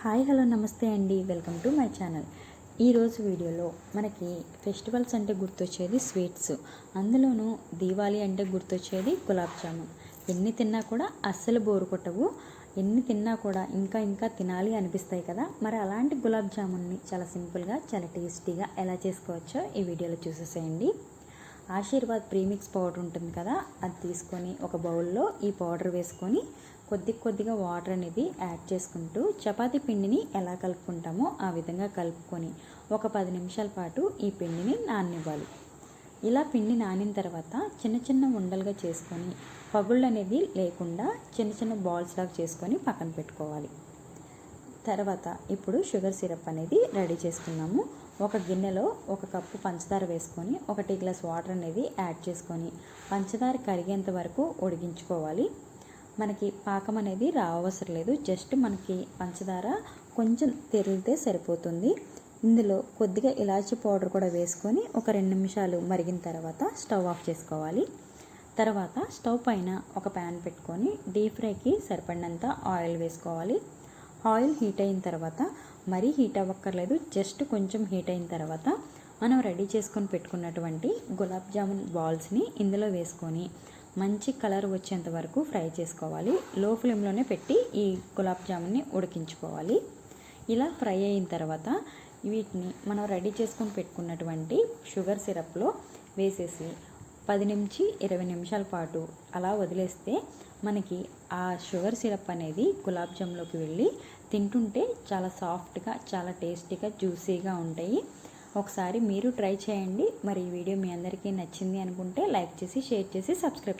Hi hello నమస్తే అండి. Welcome to my channel. ఈరోజు వీడియోలో మనకి ఫెస్టివల్స్ అంటే గుర్తొచ్చేది స్వీట్స్. అందులోనూ దీవాలి అంటే గుర్తొచ్చేది గులాబ్ జామున్. ఎన్ని తిన్నా కూడా అస్సలు బోరు కొట్టవు. ఎన్ని తిన్నా కూడా ఇంకా ఇంకా తినాలి అనిపిస్తాయి కదా. మరి అలాంటి గులాబ్ జామున్ని చాలా సింపుల్గా చాలా టేస్టీగా ఎలా చేసుకోవచ్చో ఈ వీడియోలో చూసేసేయండి. ఆశీర్వాద్ ప్రీమిక్స్ పౌడర్ ఉంటుంది కదా అది తీసుకొని ఒక బౌల్లో ఈ పౌడర్ వేసుకొని కొద్ది కొద్దిగా వాటర్ అనేది యాడ్ చేసుకుంటూ చపాతీ పిండిని ఎలా కలుపుకుంటామో ఆ విధంగా కలుపుకొని ఒక పది నిమిషాల పాటు ఈ పిండిని నాననివ్వాలి ఇలా పిండి నానిన తర్వాత చిన్న చిన్న ఉండలుగా చేసుకొని పగుళ్ళు అనేది లేకుండా చిన్న చిన్న బాల్స్ లాగా చేసుకొని పక్కన పెట్టుకోవాలి. తర్వాత ఇప్పుడు షుగర్ సిరప్ అనేది రెడీ చేసుకున్నాము. ఒక గిన్నెలో ఒక కప్పు పంచదార వేసుకొని ఒక టీ గ్లాస్ వాటర్ అనేది యాడ్ చేసుకొని పంచదార కరిగేంత వరకు ఉడికించుకోవాలి. మనకి పాకం అనేది రావసరం లేదు. జస్ట్ మనకి పంచదార కొంచెం తెరిగితే సరిపోతుంది. ఇందులో కొద్దిగా ఇలాచీ పౌడర్ కూడా వేసుకొని ఒక రెండు నిమిషాలు మరిగిన తర్వాత స్టవ్ ఆఫ్ చేసుకోవాలి. తర్వాత స్టవ్ పైన ఒక ప్యాన్ పెట్టుకొని డీప్ ఫ్రైకి సరిపడినంత ఆయిల్ వేసుకోవాలి. ఆయిల్ హీట్ అయిన తర్వాత మరీ హీట్ అవ్వక్కర్లేదు. జస్ట్ కొంచెం హీట్ అయిన తర్వాత మనం రెడీ చేసుకొని పెట్టుకున్నటువంటి గులాబ్ జామున్ బాల్స్ని ఇందులో వేసుకొని మంచి కలర్ వచ్చేంత వరకు ఫ్రై చేసుకోవాలి. లో ఫ్లేమ్లోనే పెట్టి ఈ గులాబ్ జామున్ని ఉడికించుకోవాలి. ఇలా ఫ్రై అయిన తర్వాత వీటిని మనం రెడీ చేసుకొని పెట్టుకున్నటువంటి షుగర్ సిరప్లో వేసేసి పది నుంచి ఇరవై నిమిషాల పాటు అలా వదిలేస్తే మనకి ఆ షుగర్ సిరప్ అనేది గులాబ్ జామ్లోకి వెళ్ళి తింటుంటే చాలా సాఫ్ట్గా చాలా టేస్టీగా జ్యూసీగా ఉంటాయి. ఒకసారి మీరు ట్రై చేయండి. మరి ఈ వీడియో మీ అందరికీ నచ్చింది అనుకుంటే లైక్ చేసి షేర్ చేసి సబ్స్క్రైబ్